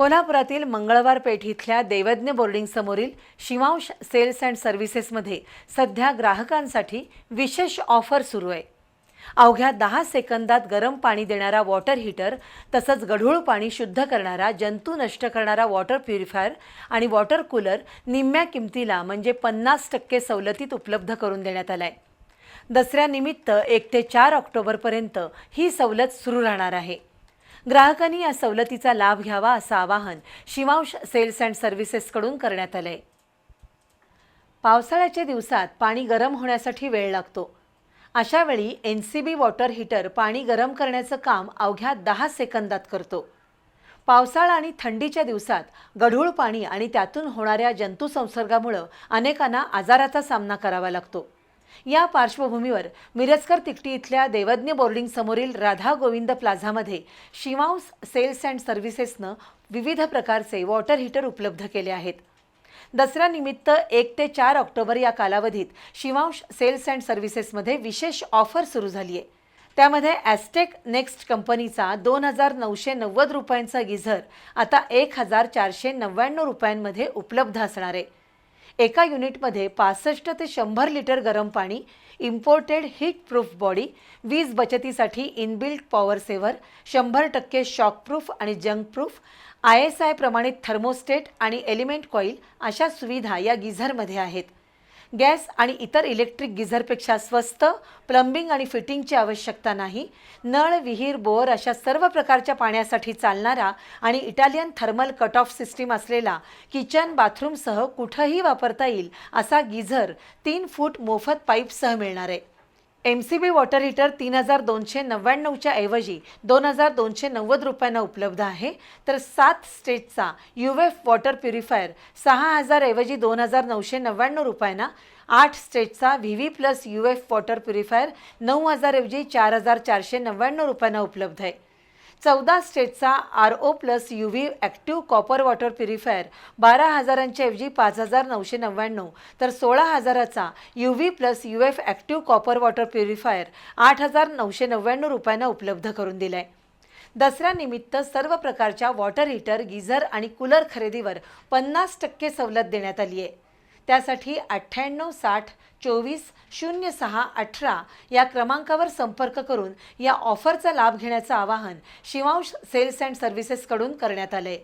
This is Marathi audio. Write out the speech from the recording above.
कोल्हापुरातील मंगळवार पेठ इथल्या देवज्ञ बोर्डिंग समोरील शिवांश सेल्स अँड सर्व्हिसेसमध्ये सध्या ग्राहकांसाठी विशेष ऑफर सुरू आहे. अवघ्या दहा सेकंदात गरम पाणी देणारा वॉटर हीटर तसंच गढूळ पाणी शुद्ध करणारा जंतू नष्ट करणारा वॉटर प्युरिफायर आणि वॉटर कूलर निम्म्या किमतीला म्हणजे पन्नास टक्के सवलतीत उपलब्ध करून देण्यात आलाय. दसऱ्यानिमित्त एक ते चार ऑक्टोबरपर्यंत ही सवलत सुरू राहणार आहे. ग्राहकांनी या सवलतीचा लाभ घ्यावा असं आवाहन शिवांश सेल्स अँड सर्व्हिसेसकडून करण्यात आलंय. पावसाळ्याच्या दिवसात पाणी गरम होण्यासाठी वेळ लागतो. अशावेळी N C B water heater पाणी गरम करण्याचं काम अवघ्या दहा सेकंदात करतो. पावसाळा आणि थंडीच्या दिवसात गढूळ पाणी आणि त्यातून होणाऱ्या जंतुसंसर्गामुळं अनेकांना आजाराचा सामना करावा लागतो. या पार्श्वभूमीवर मिरजकर तिकटी इथल्या देवज्ञ बोर्डिंग समोरील राधा गोविंद प्लाझामध्ये शिवांस सेल्स अँड सर्व्हिसेसनं विविध प्रकारचे वॉटर हीटर उपलब्ध केले आहेत. दसऱ्यानिमित्त एक ते चार ऑक्टोबर या कालावधीत शिवांश सेल्स अँड सर्व्हिसेसमध्ये विशेष ऑफर सुरू झाली आहे. त्यामध्ये ॲस्टेक नेक्स्ट कंपनीचा दोन हजार नऊशे नव्वद रुपयांचा गिझर आता एक हजार चारशे नव्याण्णव रुपयांमध्ये उपलब्ध असणार आहे. एका युनिटमध्ये पासष्ट ते शंभर लिटर गरम पाणी इम्पोर्टेड हीट प्रूफ बॉडी वीज बचतीसाठी इनबिल्ट पॉवर सेव्हर शंभर टक्के शॉकप्रूफ आणि junk proof I S I प्रमाणित थर्मोस्टेट आणि एलिमेंट कॉईल अशा सुविधा या गिझरमध्ये आहेत. गॅस आणि इतर इलेक्ट्रिक गिझरपेक्षा स्वस्त प्लंबिंग आणि फिटिंगची आवश्यकता नाही. नळ विहीर बोअर अशा सर्व प्रकारच्या पाण्यासाठी चालणारा आणि Italian thermal cut off system असलेला किचन बाथरूमसह कुठंही वापरता येईल असा गिझर तीन फूट मोफत पाईपसह मिळणार आहे. M C B water heater तीन हजार दोनशे नव्याण्णवच्या ऐवजी दोन हजार दोनशे नव्वद रुपयांना उपलब्ध आहे. तर सात स्टेजचा यू एफ वॉटर प्युरिफायर सहा हजार ऐवजी दोन हजार नऊशे नव्याण्णव रुपयांना आठ स्टेजचा V V plus U F water purifier नऊ हजारऐवजी चार हजार चारशे नव्याण्णव रुपयांना उपलब्ध आहे. चौदा स्टेटचा R O plus U V active copper water purifier बारा हजारांच्या ऐवजी पाच हजार नऊशे नव्याण्णव तर सोळा हजाराचा U V plus U F active copper water purifier आठ हजार नऊशे नव्याण्णव रुपयांना उपलब्ध करून दिला आहे दसऱ्यानिमित्त सर्व प्रकारच्या वॉटर हीटर गिझर आणि कूलर खरेदीवर पन्नास टक्के सवलत देण्यात आली आहे त्यासाठी अठ्ठ्याण्णव साठ चोवीस शून्य सहा अठरा या क्रमांकावर संपर्क करून या ऑफरचा लाभ घेण्याचं आवाहन शिवांश सेल्स अँड सर्व्हिसेसकडून करण्यात आलं आहे